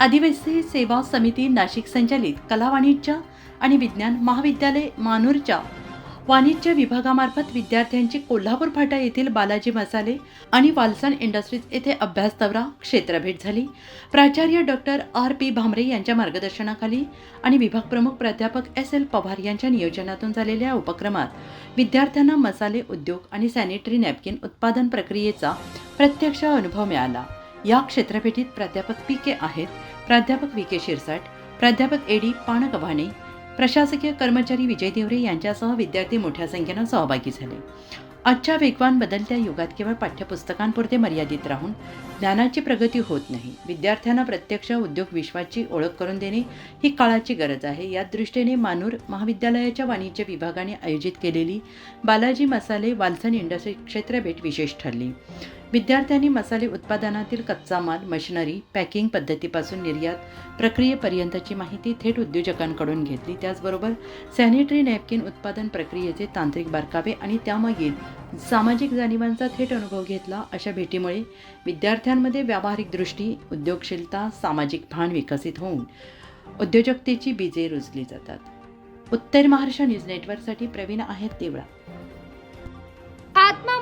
आदिवासी सेवा समिती नाशिक संचालित कला वाणिज्य आणि विज्ञान महाविद्यालय मानूरच्या वाणिज्य विभागामार्फत विद्यार्थ्यांची कोल्हापूर फाटा येथील बालाजी मसाले आणि वालसन इंडस्ट्रीज येथे अभ्यास दौरा क्षेत्रभेट झाली. प्राचार्य डॉक्टर आर पी भामरे यांच्या मार्गदर्शनाखाली आणि विभाग प्रमुख प्राध्यापक एस एल पवार यांच्या नियोजनातून झालेल्या उपक्रमात विद्यार्थ्यांना मसाले उद्योग आणि सॅनिटरी नॅपकिन उत्पादन प्रक्रियेचा प्रत्यक्ष अनुभव मिळाला. या क्षेत्रभेटीत प्राध्यापक पी के आहेत. प्राध्यापक व्ही के शिरसाट प्राध्यापक ए डी पाणगव्हाणे प्रशासकीय कर्मचारी विजय देवरे यांच्यासह विद्यार्थी मोठ्या संख्येनं सहभागी झाले. आजच्या वेगवान बदलत्या युगात केवळ पाठ्यपुस्तकांपुरते मर्यादित राहून ज्ञानाची प्रगती होत नाही विद्यार्थ्यांना प्रत्यक्ष उद्योग विश्वाची ओळख करून देणे ही काळाची गरज आहे. या दृष्टीने मानूर महाविद्यालयाच्या वाणिज्य विभागाने आयोजित केलेली बालाजी मसाले वालसन इंडस्ट्री क्षेत्रभेट विशेष ठरली. विद्यार्थ्यांनी मसाले उत्पादनातील कच्चा माल मशिनरी पॅकिंग पद्धतीपासून निर्यात प्रक्रियेपर्यंतची माहिती थेट उद्योजकांकडून घेतली. त्याचबरोबर सॅनिटरी नॅपकिन उत्पादन प्रक्रियेचे तांत्रिक बारकावे आणि त्यामागील सामाजिक जाणीवांचा थेट अनुभव घेतला. अशा भेटीमुळे विद्यार्थ्यांमध्ये व्यावहारिक दृष्टी उद्योगशीलता सामाजिक भान विकसित होऊन उद्योजकतेची बीजे रुजली जातात. उत्तर महाराष्ट्र न्यूज नेटवर्कसाठी प्रवीण आहेत देवळा.